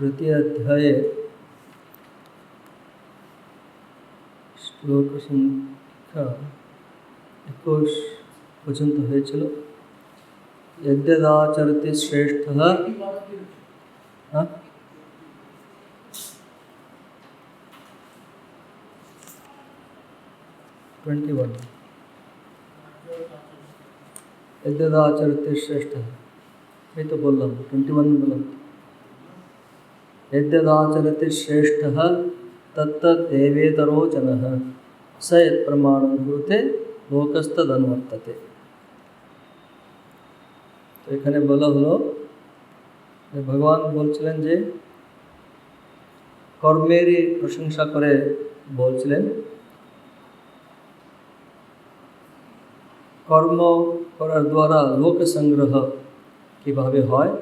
तृतीय अध्याय श्लोक संख्या एक वचन तो है चलो यद्यदाचरति श्रेष्ठ हाँ? ट्वेंटी वन यद्यदाचरति श्रेष्ठ मैं तो बोल रहा हूँ ट्वेंटी वन बोला यद्यदाचरति श्रेष्ठः तत्तदेवेतरोचनः स यत्प्रमाणं कुरुते লোকস্তদনুবর্ততে তো এখানে বলা হলো ভগবান বলছিলেন যে কর্মেরই প্রশংসা করে বলছিলেন কর্ম করার দ্বারা লোক সংগ্রহ কীভাবে হয়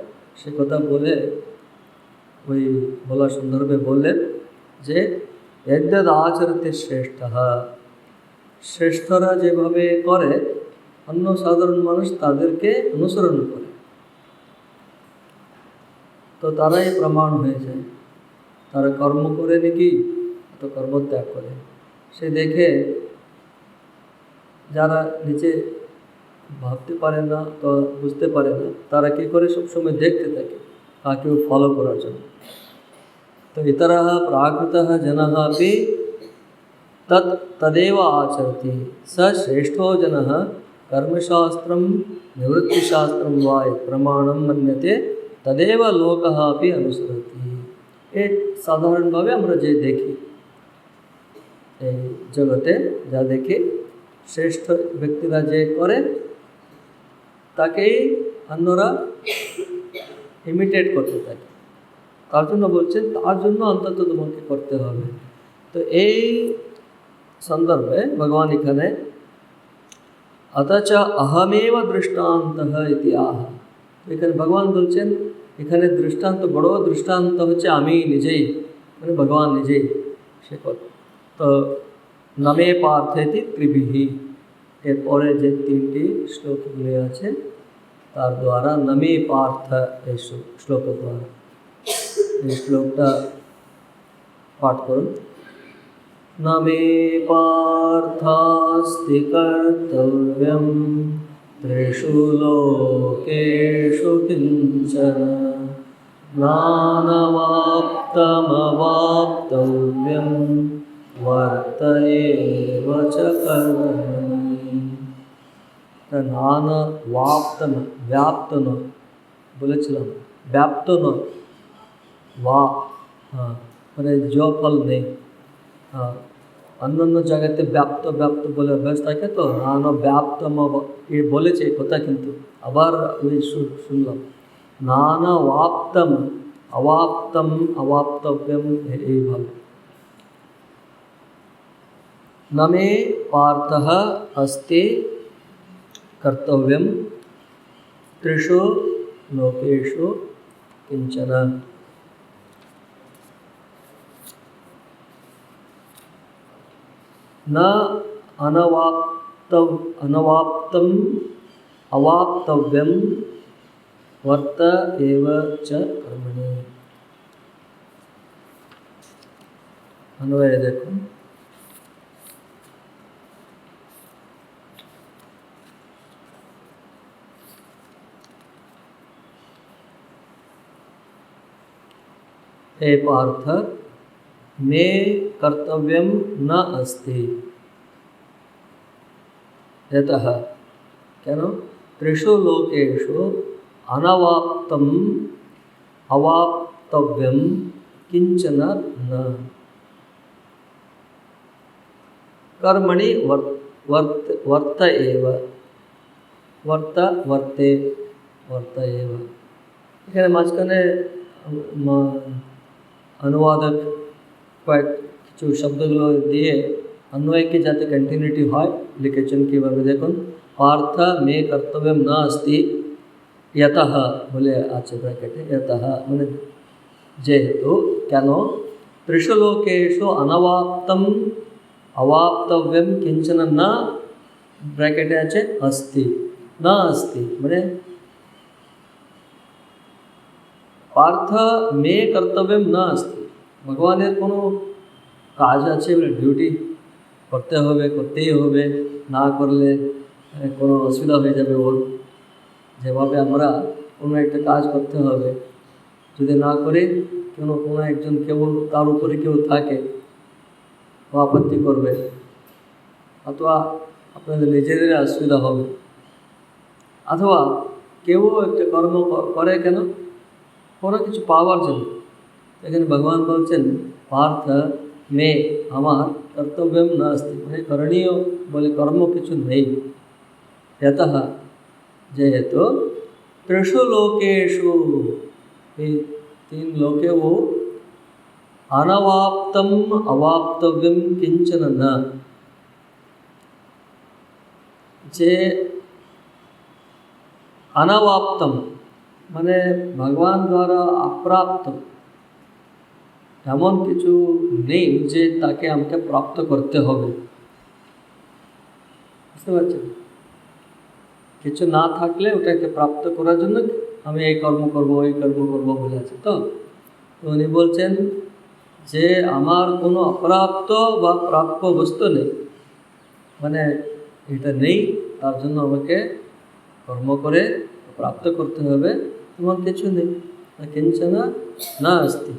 সে কথা বলে ওই বলা সন্দর্ভে বললেন যে এদ্যদ আচরতে শ্রেষ্ঠ শ্রেষ্ঠরা যেভাবে করে অন্য সাধারণ মানুষ তাদেরকে অনুসরণ করে তো তারাই প্রমাণ হয়ে যায় তারা কর্ম করে নাকি তো কর্মত্যাগ করে সে দেখে যারা নিচে ভাবতে পারে না তো বুঝতে পারে না তারা কী করে সবসময় দেখতে থাকে ताकि वो फॉलो करो जन तो इतर प्राकृत जन अपि तत् तदेव आचरती स श्रेष्ठो जन कर्मशास्त्र निवृत्तिशास्त्र वा यत् प्रमाणं तदेव लोक अभी अनुसरती ये साधारण भाव हम जे দেখি जगते जा देखे श्रेष्ठ व्यक्ति ব্যক্তিরা যে করে তাকেই অন্যরা ইমিটেট করতে থাকি তার জন্য বলছেন তার জন্য অন্তত তোমাকে করতে হবে তো এই সন্দর্ভে ভগবান এখানে অথচ অহমেব দৃষ্টান্ত ইতি আহ এখানে ভগবান বলছেন এখানে দৃষ্টান্ত বড় দৃষ্টান্ত হচ্ছে আমি নিজেই মানে ভগবান নিজেই সে তো নমে পার্থেতি ত্রিবিহি এরপরে যে তিনটি শ্লোকগুলি আছে तार द्वारा नमे पार्थ श्लोक द्वारा ಈ ಶ್ಲೋಕದ ಪಾಠ करू ನಮೇ ಪಾರ್ಥಾಸ್ತಿ ಕರ್ತವ್ಯಂ ತ್ರಿಷು ಲೋಕೇಶು ಕಿಂಚನ ज्ञानवाप्तमवाप्तव्यं वर्त एव च कर्मणि नानवाप्तम् व्याप्त न बोले व्याप्त न मैंने जो फल ने अन्न्य जगते व्याप्त व्याप्त बोले अभ्यास था तो हाँ ना व्याप्त बोले चाहिए कोता किंतु अबार अभी वाप्तम अवाप्तम अवाप्तव्यम हे भव नमे पार्थ अस्ते कर्तव्यम త్రిషు లోకేషు కించన నా అనవాప్తం అనవాప్తం అవాప్తవ్యం వర్త ఏవ చ కర్మణి అన్వయ हे पार्थ मे कर्तव्य न अस्ति यतः केन त्रिषु लोकेषु अनवाप्तम् अवाप्तव्यं किंचन न कर्मणि वर्त वर्त वर्त एव वर्त वर्ते वर्त एव এখানে মাঝখানে अनुवाद जो शब्द दिए अन्वय के जाते कंटिन्यूटी हॉय लिखे चुन के बारे में देखो पार्थ मे कर्तव्य न अस्ति यत बोले आचार्य कहते यत मैंने जेहेतु कनो त्रिषु लोकेशु अनवाप्त अवाप्तव्यम किंचन न ब्रैकेट आचे अस्ति न अस्ति मैंने পার্থ মে কর্তব্যম না আসতে ভগবানের কোনো কাজ আছে বলে ডিউটি করতে হবে করতেই হবে না করলে কোনো অসুবিধা হয়ে যাবে ওর যেভাবে আমরা কোনো একটা কাজ করতে হবে যদি না করে কোনো কোনো একজন কেবল তার উপরে কেউ থাকে ও আপত্তি করবে অথবা আপনাদের নিজেদের অসুবিধা হবে অথবা কেউ একটা কর্ম করে কেন ওরা কিছু পাওয়ার জন্য এখানে ভগবান বলছেন পার্থ মে আমার কর্তব্য নাস্তি মানে করণীয় বলে কর্ম কিছু নেই এত যেহেতু ত্রিশু লোকেশু এই तीन लोके वो अनवाप्तम अवाप्तव्यम किंचन न जे अनवाप्तम মানে ভগবান দ্বারা অপ্রাপ্ত এমন কিছু নেই যে তাকে আমাকে প্রাপ্ত করতে হবে বুঝতে পারছেন কিছু না থাকলে ওটাকে প্রাপ্ত করার জন্য আমি এই কর্ম করব এই কর্ম করবো বলে আছে তো উনি বলছেন যে আমার কোনো অপ্রাপ্ত বা প্রাপ্য বস্তু নেই মানে এটা নেই তার জন্য আমাকে কর্ম করে প্রাপ্ত করতে হবে তোমার কিছু নেই কিঞ্চন না আসতি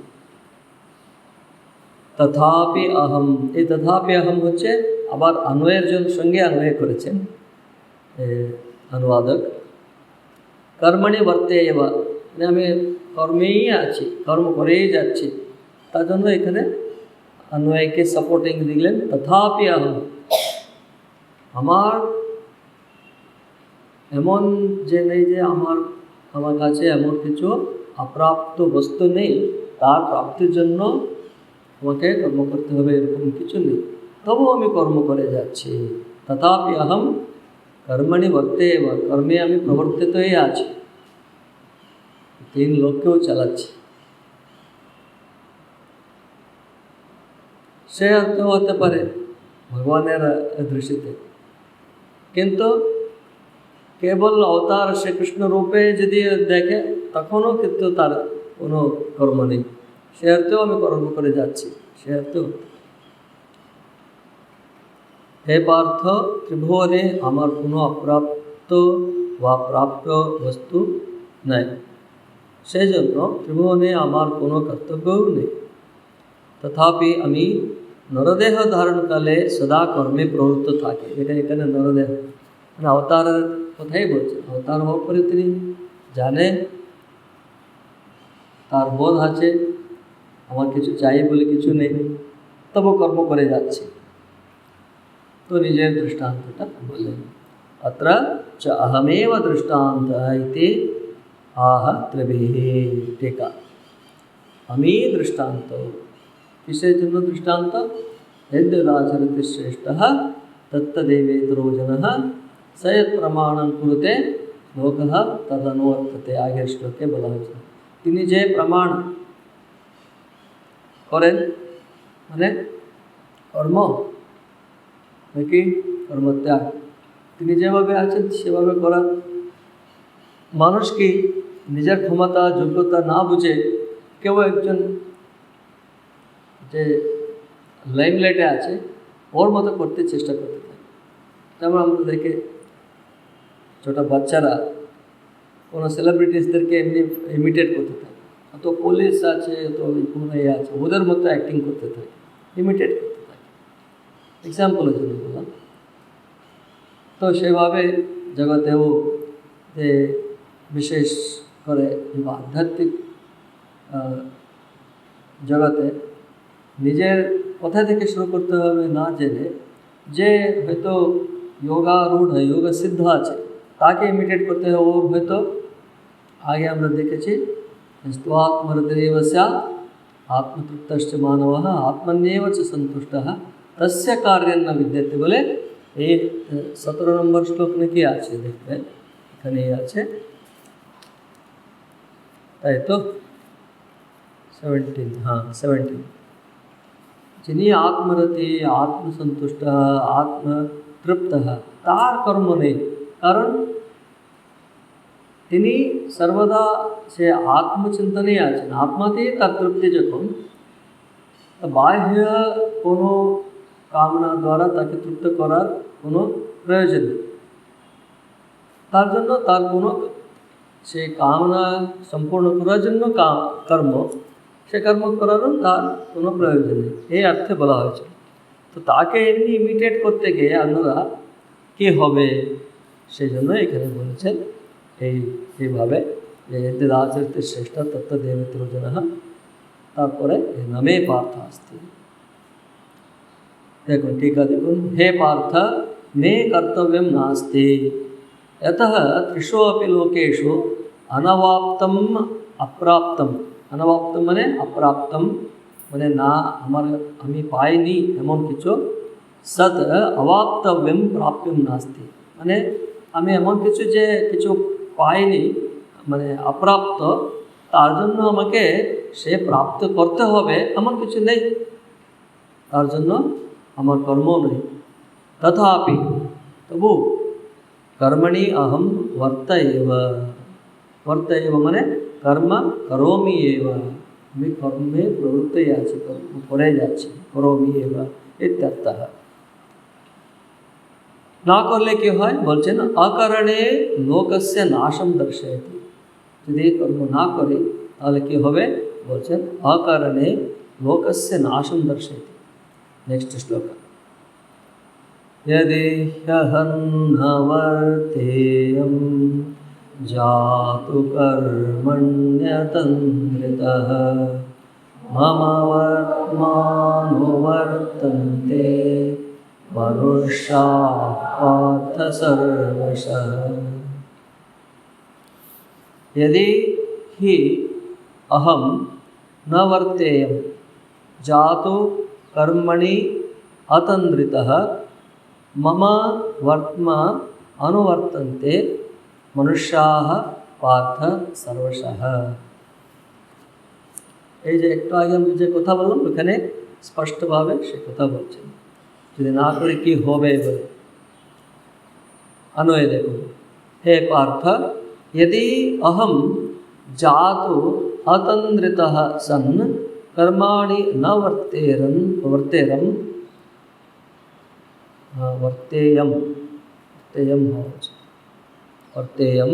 তথাপি আহম এই তথাপি আহম হচ্ছে আবার আনয়ের সঙ্গে আনোয় করেছেন অনুবাদক কর্মণে বর্তে এবার মানে আমি কর্মেই আছি কর্ম করেই যাচ্ছি তার জন্য এখানে অনুয়কে সাপোর্টিং দিলেন তথাপি আহম আমার এমন যে নেই যে আমার আমার কাছে এমন কিছু অপ্রাপ্ত বস্তু নেই তার প্রাপ্তির জন্য আমাকে কর্ম করতে হবে এরকম কিছু নেই তবুও আমি কর্ম করে যাচ্ছি তথাপি অহম কর্মণি ভক্তে কর্মে আমি প্রবর্তিতই আছি তিন লোককেও চালাচ্ছি সে হতে পারে ভগবানের দৃষ্টিতে কিন্তু কেবল অবতার সে কৃষ্ণ রূপে যদি দেখে তখনও কিন্তু তার কোনো কর্ম নেই সে আমি কর্ম করে যাচ্ছি সে হে পার্থ ত্রিভুবনে আমার কোনো অপ্রাপ্ত বা প্রাপ্ত বস্তু নাই সেই জন্য ত্রিভুবনে আমার কোনো কর্তব্যও নেই তথাপি আমি নরদেহ ধারণকালে সদা কর্মে প্রবৃত্ত থাকে এটা এখানে নরদেহ মানে অবতারের তথাই অবতার ভাব করে তিনি জানেন তার বোধ আছে আমার কিছু চাই বলে কিছু নেই তবু কর্ম করে যাচ্ছে তো নিজের দৃষ্টান্তটা अत्र अहमेव दृष्टान्तः आह त्रिभिः टीका अमी दृष्टान्त किसे जन्म दृष्टान्त यद्यदाचरति श्रेष्ठः तत्तदेवेतरो ಸಯತ್ ಪ್ರಮಾಣಂ ಕುರುತೆ ಶ್ಲೋಕಃ ತದನುವರ್ತತೆ আগের ಶ್ಲೋকে বলা হয়েছে তিনি যে প্রমাণ করেন মানে কর্ম নাকি কর্মত্যাগ তিনি যেভাবে আছেন সেভাবে করা মানুষ কি নিজের ক্ষমতা যোগ্যতা না বুঝে কেউ একজন যে লাইমলাইটে আছে ওর মতো করতে চেষ্টা করতে থাকে যেমন আমাদেরকে ছোটো বাচ্চারা কোনো সেলিব্রিটিসদেরকে এমনি ইমিটেট করতে থাকে অত পুলিশ আছে তো কোনো ইয়ে আছে ওদের মতো অ্যাক্টিং করতে থাকে ইমিটেট করতে থাকে এক্সাম্পল আছে বললাম তো সেভাবে জগতেও যে বিশেষ করে আধ্যাত্মিক জগতে নিজের কোথা থেকে শুরু করতে হবে না জেনে যে হয়তো যোগা হয় যোগা সিদ্ধ আছে কাকে ইমিটেট করতে হবে वो तो आगे আমরা দেখেছি স্বাত্মরদেব স্যাৎ आत्मतृप्त मानव आत्मनिव संतुष्ट तस्य कार्य न विद्यते बोले ये सत्रह नंबर श्लोक में क्या আছে দেখবে এখানে আছে তাই তো सेवेंटीन हाँ सेवेंटीन जिन्हें आत्मरति आत्मसंतुष्ट आत्मतृप्त तार कर्मणे কারণ তিনি সর্বদা সে আত্মচিন্তনে আছেন আত্মাতেই তার তৃপ্তি যখন বাহ্য কোনো কামনা দ্বারা তাকে তৃপ্ত করার কোনো প্রয়োজন নেই তার জন্য তার কোনো সে কামনা সম্পূর্ণ করার জন্য কর্ম সে কর্ম করারও তার কোনো প্রয়োজন নেই এই অর্থে বলা হয়েছে তো তাকে এমনি ইমিটেট করতে গিয়ে আপনারা কে হবে সেই জন্য এখানে বলেছেন এই এইভাবে দিদাচরিত শ্রেষ্ঠ তত্ত্ব দেবেত্র জনা তারপরে নামে পার্থ আস্তি দেখুন টিকা দেখুন হে পার্থ মে কর্তব্যম নাস্তি এত ত্রিশো অপি লোকেশু অনবাপ্তম অপ্রাপ্তম অনবাপ্তম মানে অপ্রাপ্তম মানে না আমার আমি পাইনি এমন কিছু সৎ অবাপ্তব্যম প্রাপ্যম নাস্তি মানে আমি এমন কিছু যে কিছু পাই নেই মানে অপ্রাপ্ত তার জন্য আমাকে সে প্রাপ্ত করতে হবে এমন কিছু নেই আর জন্য আমার কর্ম নেই তথাপি তবু কর্মণি অহম වර්ථේව වර්ථේව মানে কর্ম করোমি এবি কর্মে প্রবৃত্ত ইয়াচুক পড়া যাচ্ছে করোমি এবা ইর্ততা না করলে কি হয় বলছেন অকারণে লোকস্য নাশম দর্শায়তি যদি কর্ম না করে তাহলে কি হবে বলছেন অকারণে লোকস্য নাশম দর্শায়তি নেক্সট শ্লোক यदि ह्यहन्नवर्तेयं जातु कर्मण्यतन्द्रितः मम वर्त्मानुवर्तन्ते मनुष्याः सर्वश यदि हि अहम न वर्ते जातो कर्मणि अतंद्रितः मम वर्त्मा अनुवर्तन्ते मनुष्या पार्थ सर्वश ये एक आगे कथा আমি যে কথা বললাম ওখানে স্পষ্টভাবে সে কথা বলছেন যদি না देखो हे पार्थ यदि अहम जातु अतंद्रित सन् कर्मा न वर्तेरन् वर्तेरं वर्तेयं वर्तेयं वर्तेयं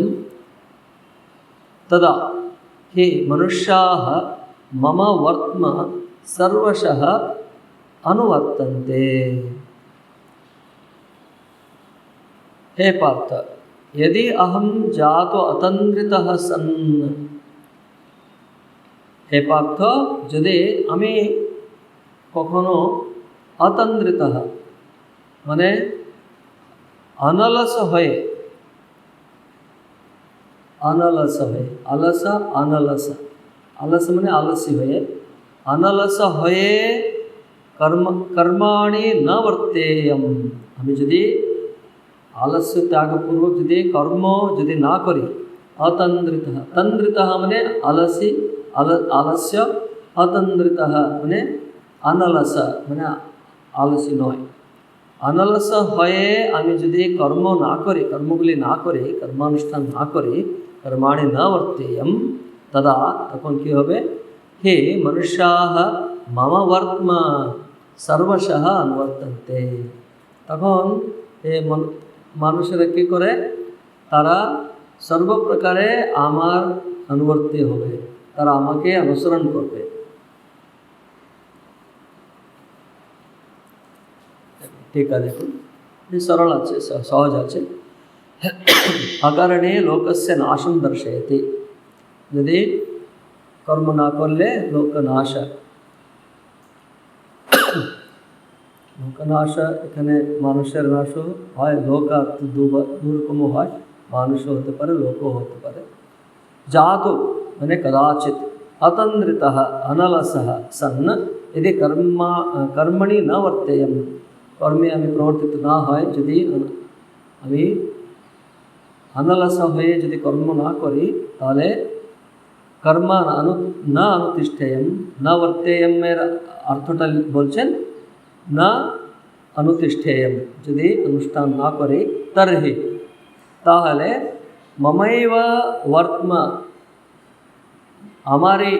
तदा हे मनुष्याः मम वर्त्म सर्वशः अनुवर्तन्ते हे पार्थ यदि अहम जातो अतन्द्रित सन् হে পার্থ যদি আমি কখনো অতন্দ্রিত মানে অনলস হয়ে অনলস হয়ে আলস অনলস আলস মানে আলসী হয়ে অনলস হয়ে কর্ম কর্মাণি না বর্তেয়ম আমি যদি ಆಲಸ್ಯ ತ್ಯಾಗಪೂರ್ವಕ ಜೊತೆ ಕರ್ಮ ಜೊತೆ ನಾ ಕೊರಿ ಅತಂದ್ರಿತ ತಂದ್ರಿತ ಮನೆ ಅಲಸಿ ಅಲ ಆಲಸ್ಯ ಅತಂದ್ರಿತ ಮನೆ ಅನಲಸ ಮನೆ ಆಲಸಿ ನೋಯ್ ಅನಲಸ ಹೊಯೆ ಅಮಿ ಜೊತೆ ಕರ್ಮ ನಾ ಕೊರಿ ಕರ್ಮಗಳಿ ನಾ ಕೊರಿ ಕರ್ಮಾನುಷ್ಠಾನ ನಾ ಕೊರಿ ಕರ್ಮಾಣಿ ನ ವರ್ತೇಯಂ ತದಾ ತಪನ್ ಕೇಳಬೇ ಹೇ ಮನುಷ್ಯಾ ಮಮ ವರ್ಮ ಸರ್ವಶಃ ಅನ್ವರ್ತಂತೆ ತಗೊಂಡ್ ಹೇ ಮನು মানুষেরা কী করে তারা সর্বপ্রকারে আমার অনুবর্তী হবে তারা আমাকে অনুসরণ করবে ঠিক দেখুন সরল আছে সহজ আছে అకారణే লোকস্য నాశం దర్శయతి যদি কর্ম না করলে লোক নাশ নাশ এখানে মানুষের নাশও হয় লোক দুরকমও হয় মানুষও হতে পারে লোকও হতে পারে জাত মানে কদাচিৎ অতন্দ্রিত অনলস ಸನ್ನ ಯದಿ ಕರ್ಮ কর্মণি না ವರ್ತೇಯಂ কর্মে আমি প্রবর্তিত না হয় যদি আমি অনলস হয়ে যদি কর্ম না করি তাহলে কর্ম অনু না অনুতিষ্ঠেয় না বর্তেয়ম এর অর্থটা বলছেন না অনুতিষ্ঠেয়ম যদি অনুষ্ঠান না করি তর্হি তাহলে মমৈব বর্তমা আমারই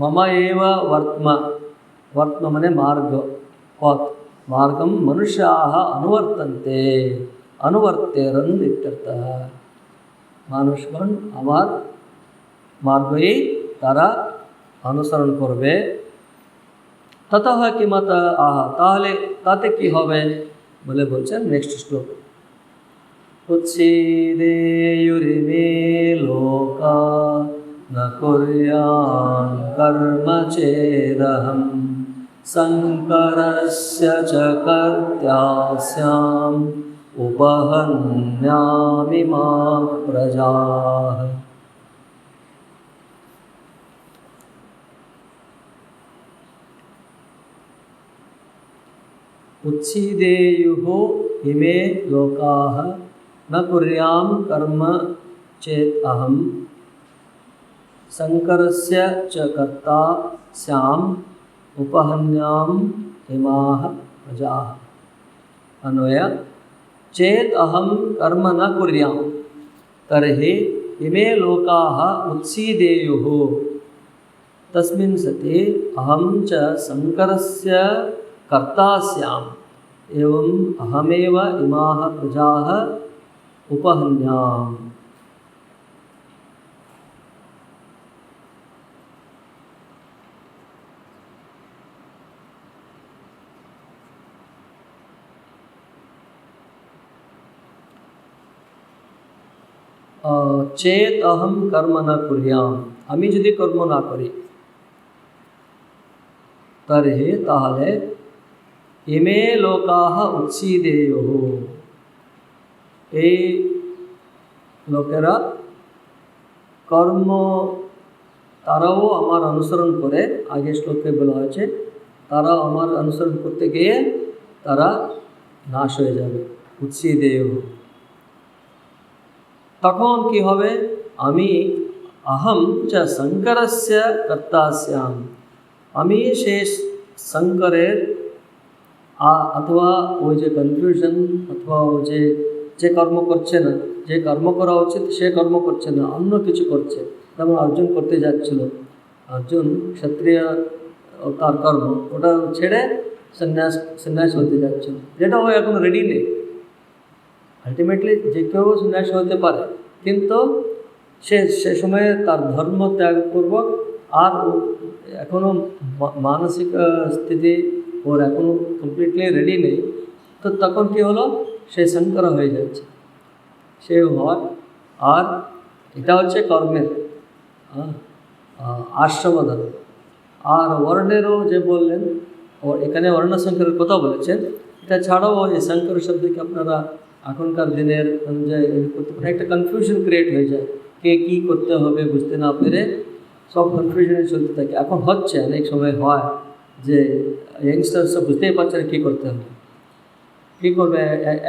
মমৈব বর্তমা বর্তম মানে মার্গ পথ ಮಾರ್ಗಂ ಮನುಷ್ಯಾ ಅನುವರ್ತಂತೆ ಅನುವರ್ತೇರನ್ನು ಇತ್ಯರ್ಥ মানুষগণ আমার মার্গই তারা অনুসরণ করবে ততহ কিমাতা আহা তাহলে তাতে কি হবে বলে বলছেন নেক্সট শ্লোক উচ্ছিদেয়ুরিমে লোকা न कुर्यान् कर्म चेदहं शङ्करस्य च कर्त्यास्याम् उपहन्यामि मा प्रजाः उच्छिदेयुः इमे लोकाः न कुर्यां कर्म चेत् अहं शङ्करस्य च कर्ता स्याम् उपहन्याम् इमाः प्रजाः अन्वय चेत् अहं कर्म न कुर्यां तर्हि इमे लोकाः उत्सीदेयुः तस्मिन् सति अहं च शङ्करस्य कर्ता सैम एवं अहमेव इमा प्रजा उपहन्याम् चेत अहम कर्म न कुरियाम আমি যদি কর্ম না করি তাহলে তাহলে ইমে লোকাহ উচ্ছিদেয় এই লোকেরা কর্ম তারাও আমার অনুসরণ করে আগে শ্লোকে বলা হয়েছে তারা আমার অনুসরণ করতে গিয়ে তারা নাশ হয়ে যাবে উচ্ছিদেয় তখন কি হবে আমি আহম চ শঙ্করস্য কর্তা আমি সে শঙ্করের আর অথবা ওই যে কনফিউশন অথবা ওই যে যে কর্ম করছে না যে কর্ম করা উচিত সে কর্ম করছে না অন্য কিছু করছে যেমন অর্জুন করতে যাচ্ছিল অর্জুন ক্ষত্রিয় তার কর্ম ওটা ছেড়ে সন্ন্যাস সন্ন্যাস হতে যাচ্ছিল যেটা ও এখন রেডি নেই আলটিমেটলি যে কেউ সন্ন্যাস হতে পারে কিন্তু সে সে সময়ে তার ধর্ম ত্যাগপূর্বক আর এখনও মানসিক স্থিতি ওর এখনও কমপ্লিটলি রেডি নেই তো তখন কী হলো সে সংকর হয়ে যাচ্ছে সে হওয়ার আর এটা হচ্ছে কর্মের আশ্রম আর বর্ণেরও যে বললেন ও এখানে অর্ণশঙ্করের কথা বলেছেন এটা ছাড়াও এই শঙ্কর শব্দকে আপনারা এখনকার দিনের অনুযায়ী একটা কনফিউশন ক্রিয়েট হয়ে যায় কে কী করতে হবে বুঝতে না পেরে সব কনফিউশনে চলতে থাকে এখন হচ্ছে অনেক সময় হয় যে ইয়াংস্টার্স বুঝতেই পারছে না কী করতে হবে কী করবে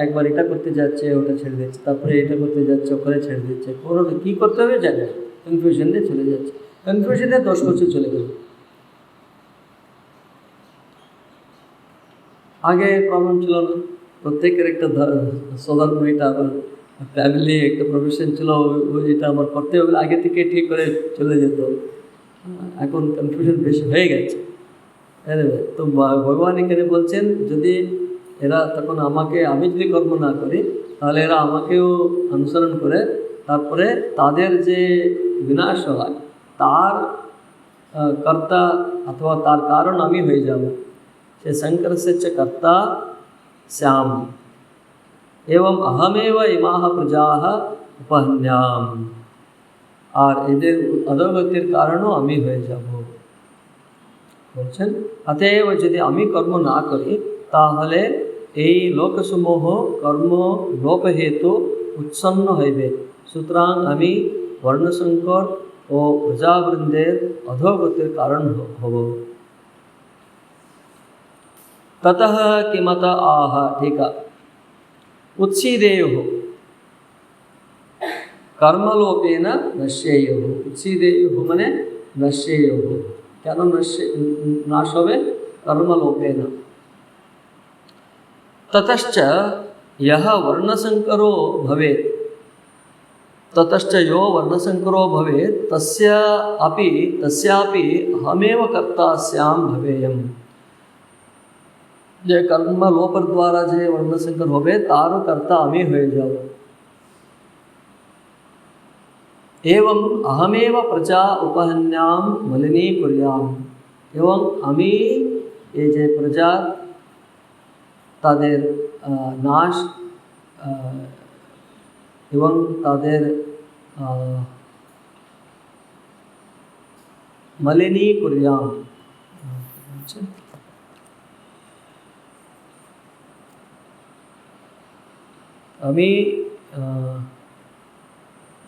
একবার এটা করতে যাচ্ছে ওটা ছেড়ে দিচ্ছে তারপরে এটা করতে যাচ্ছে ওখানে ছেড়ে দিচ্ছে কোনো কী করতে হবে জানে কনফিউশন দিয়ে চলে যাচ্ছে কনফিউশন দিয়ে দশ বছর চলে গেল আগে প্রবলেম ছিল না প্রত্যেকের একটা সদার এটা আবার ফ্যামিলি একটা প্রফেশন ছিল এটা আমার করতে হবে আগে থেকে ঠিক করে চলে যেত এখন কনফিউশন বেশি হয়ে গেছে হ্যাঁ তো ভগবান এখানে বলছেন যদি এরা তখন আমাকে আমি যদি কর্ম না করি তাহলে এরা আমাকেও অনুসরণ করে তারপরে তাদের যে বিনাশ হয় তার কর্তা অথবা তার কারণ আমি হয়ে যাব সে শঙ্কর সে কর্তা শ্যাম এবং অহমেব ইমাহ প্রজা উপহন্যাম আর এদের অধোগতির কারণও আমি হয়ে যাবো বলছেন অতএব যদি আমি কর্ম না করি তাহলে এই লোকসমূহ কর্ম লোপ হেতু উৎসন্ন হইবে সুতরাং আমি বর্ণসংকট ও প্রজাবৃন্দের অধোগতির কারণ হব ततः किमत आह ठीक उत्सीदेयु कर्मलोपेन नश्येयु उत्सीदेयु मने नश्येयु কেন নাশ হবে কর্মলোপে না ततश्च यः वर्णसङ्करो भवेत् ततश्च यो वर्णसङ्करो भवेत् तस्य अपि तस्यापि अहमेव कर्ता स्याम भवेयम् જે કર્મમાં લો પર દ્વારા જે વર્ણસંકર હોવે તારો કરતા एवं अहमेव प्रजा उपहन्यां मलिनी कुर्याम एवं अमी ये जे प्रजा तादेर नाश एवं तादेर मलिनी कुर्याम अमी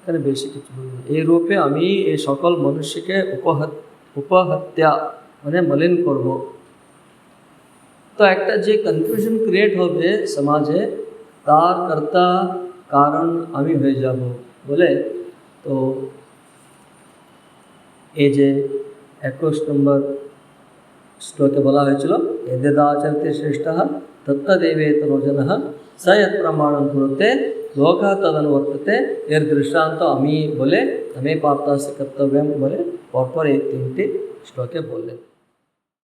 মানে बेसिकली কি হবে এই রূপে আমি সকল মনুষ্যকে উপহার উপহার্য মানে মলিন করব তো একটা যে কনফিউশন ক্রিয়েট হবে সমাজে কর্তা কারণ আবিবে যাব বলে তো এই যে 21 নভেম্বর স্টোতে বলা হয়েছিল এদে দাওয়তে শ্রেষ্ঠহ ততদেবেত রোজনহ সয়ত প্রমাণং কুরুতে ಲೋಕ ತದನುವರ್ತತೆ ಏರ್ ದೃಷ್ಟಾಂತ ಅಮಿ ಬೊಲೆ ಅಮೇ ಪಾಪ್ತಾಸ ಕರ್ತವ್ಯಂ ಬೊಲೆ ಪರ್ಪರ್ ಏತಿಂಟಿ ಶ್ಲೋಕೆ ಬೊಲೆ